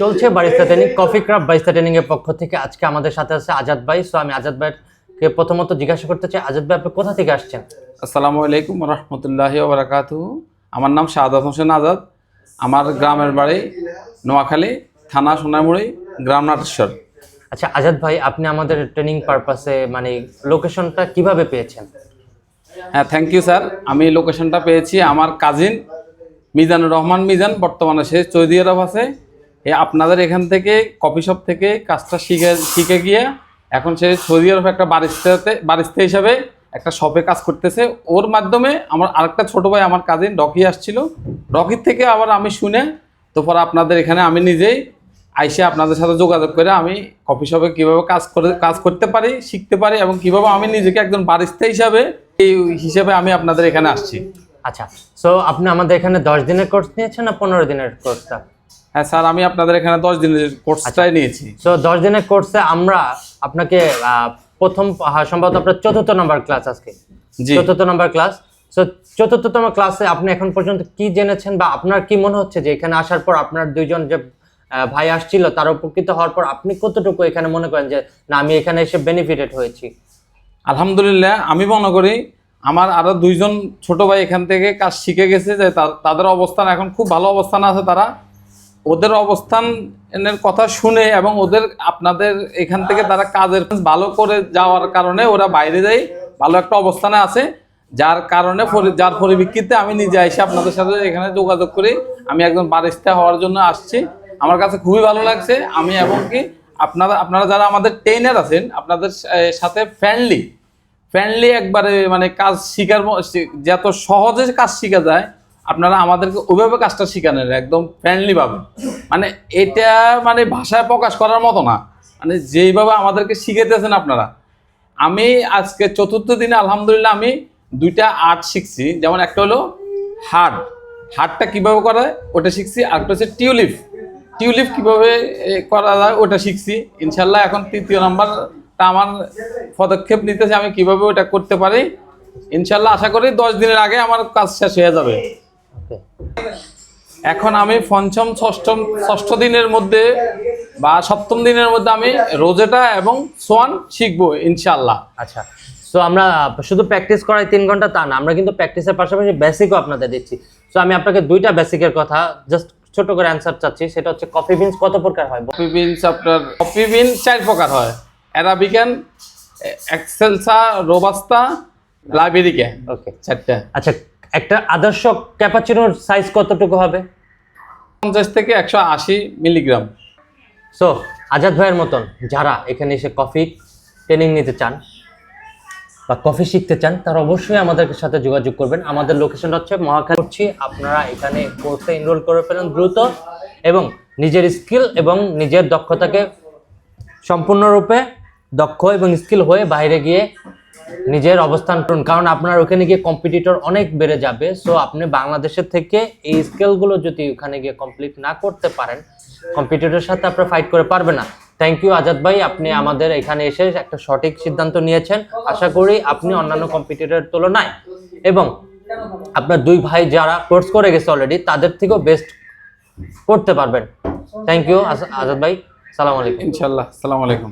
চলছে barista training coffee craft barista training এর পক্ষ থেকে আজকে আমাদের সাথে আছে আজাদ ভাই। সো আমি আজাদ ভাইকে প্রথমত জিজ্ঞাসা করতে চাই আজাদ ভাই আপনি কোথা থেকে আসছেন? আসসালামু আলাইকুম রহমতুল্লাহি বারাকাতু আমার নাম শাহাদাত হোসেন আজাদ। আমার গ্রামের বাড়ি নোয়াখালী থানা সোনামুড়ি গ্রাম নাটেশ্বর। আচ্ছা আজাদ ভাই আপনি আমাদের ট্রেনিং পারপাসে মানে লোকেশনটা কীভাবে পেয়েছেন? হ্যাঁ থ্যাংক ইউ স্যার আমি লোকেশনটা পেয়েছি আমার কাজিন মিজানুর রহমান মিজান বর্তমানে সে সৌদি আরব আছে। এ আপনাদের এখান থেকে কফি শপ থেকে কাজটা শিখে শিখে গিয়ে এখন সে সৌদি আরব একটা বারিস্তাতে, বারিস্তা হিসাবে একটা শপে কাজ করতেছে। ওর মাধ্যমে আমার আরেকটা ছোট ভাই, আমার কাজিন রকি আসছিল। রকির থেকে আবার আমি শুনে তো পরে আপনাদের এখানে আমি নিজেই আইসে আপনাদের সাথে যোগাযোগ করে আমি কফি শপে কীভাবে কাজ করে, কাজ করতে পারি, শিখতে পারি এবং কীভাবে আমি নিজেকে একজন বারিস্তা হিসাবে এই হিসেবে আমি আপনাদের এখানে আসছি। আচ্ছা সো আপনি আমাদের এখানে দশ দিনের কোর্স নিয়েছেন না পনেরো দিনের কোর্সটা হ্যাঁ স্যার আমি আপনাদের এখানে দশ দিনের কোর্সটাই নিয়েছি। সো দশ দিনের কোর্সে আমরা আপনাকে প্রথম সম্ভবত আপনার চতুর্থ নম্বর ক্লাস আজকে। চতুর্থ নম্বর ক্লাস সো চতুর্থতম ক্লাসে আপনি এখন পর্যন্ত কি জেনেছেন বা আপনার কি মনে হচ্ছে যে এখানে আসার পর আপনার দুইজন যে ভাই আসছিল তার উপকৃত হওয়ার পর আপনি কতটুকু এখানে মনে করেন যে না আমি এখানে এসে বেনিফিটেড হয়েছি আলহামদুলিল্লাহ আমি মনে করি আমার আরও দুইজন ছোট ভাই এখান থেকে কাজ শিখে গেছে যে তাদের অবস্থান এখন খুব ভালো অবস্থানে আছে তারা। ওদের অবস্থানের কথা শুনে এবং ওদের আপনাদের এখান থেকে তারা কাজের ভালো করে যাওয়ার কারণে ওরা বাইরে যায়, ভালো একটা অবস্থানে আছে। যার কারণে যার পরিপ্রেক্ষিতে আমি নিজে এসে আপনাদের সাথে এখানে যোগাযোগ করি। আমি একজন বারিস্তা হওয়ার জন্য আসছি। আমার কাছে খুবই ভালো লাগছে। আমি এবং কি আপনারা আপনারা যারা আমাদের ট্রেনার আছেন, আপনাদের সাথে ফ্রেন্ডলি ফ্রেন্ডলি একবারে মানে কাজ শিখার ম- শি- যত সহজে কাজ শিখা যায় আপনারা আমাদেরকে ওইভাবে কাজটা শেখানোর একদম ফ্রেন্ডলি ভাবে। মানে এটা মানে ভাষায় প্রকাশ করার মতো না। মানে যেইভাবে আমাদেরকে শিখাইতেছেন আপনারা। আমি আজকে চতুর্থ দিনে, আলহামদুলিল্লাহ আমি দুইটা আর্ট শিখছি। যেমন একটা হলো হার্ট হার্টটা কীভাবে করা হয় ওটা শিখছি, আর একটা হচ্ছে টিউলিপ। টিউলিপ কীভাবে করা যায় ওটা শিখছি। ইনশাল্লাহ এখন তৃতীয় নাম্বারটা আমার পদক্ষেপ নিতেছে আমি কীভাবে ওটা করতে পারি। ইনশাল্লাহ আশা করি দশ দিনের আগে আমার কাজ শেষ হয়ে যাবে। ওকে এখন আমি পঞ্চম ষষ্ঠম ষষ্ঠ দিনের মধ্যে বা সপ্তম দিনের মধ্যে আমি রোজেটা এবং সোয়ান শিখব ইনশাল্লাহ আচ্ছা সো আমরা শুধু প্র্যাকটিস করাই তিন ঘণ্টা তা না আমরা কিন্তু প্র্যাকটিসের পাশাপাশি বেসিকও আপনাদের দিচ্ছি। সো আমি আপনাকে দুইটা বেসিকের কথা জাস্ট ছোট করে অ্যান্সার চাচ্ছি সেটা হচ্ছে কফি বিনস কত প্রকার হয়? কফি বিনস আপনার কফি বিন চার প্রকার হয়। অ্যারাবিকান এক্সেলসা রোবাস্তা লাইবেরিকা ওকে চারটা। আচ্ছা একটা আদর্শ ক্যাপাচিনোর সাইজ কতটুকু হবে? পঞ্চাশ থেকে একশো আশি মিলিগ্রাম। সো আজাদ ভাইয়ের মতন যারা এখানে এসে কফি ট্রেনিং নিতে চান বা কফি শিখতে চান তারা অবশ্যই আমাদের সাথে যোগাযোগ করবেন। আমাদের লোকেশনটা হচ্ছে মহাখালী। করছি আপনারা এখানে কোর্সে এনরোল করে ফেলেন দ্রুত এবং নিজের স্কিল এবং নিজের দক্ষতাকে সম্পূর্ণরূপে দক্ষ এবং স্কিল হয়ে বাইরে গিয়ে নিজের অবস্থান করুন। কারণ আপনার ওখানে গিয়ে কম্পিটিটর অনেক বেড়ে যাবে। সো আপনি বাংলাদেশের থেকে এই স্কেলগুলো যদি ওখানে গিয়ে কমপ্লিট না করতে পারেন কম্পিটিটরের সাথে আপনার ফাইট করে পারবে না। থ্যাংক ইউ আজাদ ভাই। আপনি আমাদের এখানে এসে একটা সঠিক সিদ্ধান্ত নিয়েছেন। আশা করি আপনি অন্যান্য কম্পিটিটরের তুলনায় এবং আপনার দুই ভাই যারা কোর্স করে গেছে অলরেডি তাদের থেকেও বেস্ট করতে পারবেন। থ্যাংক ইউ আজাদ ভাই। সালাম আলাইকুম। ইনশাল্লাহ সালাম আলাইকুম।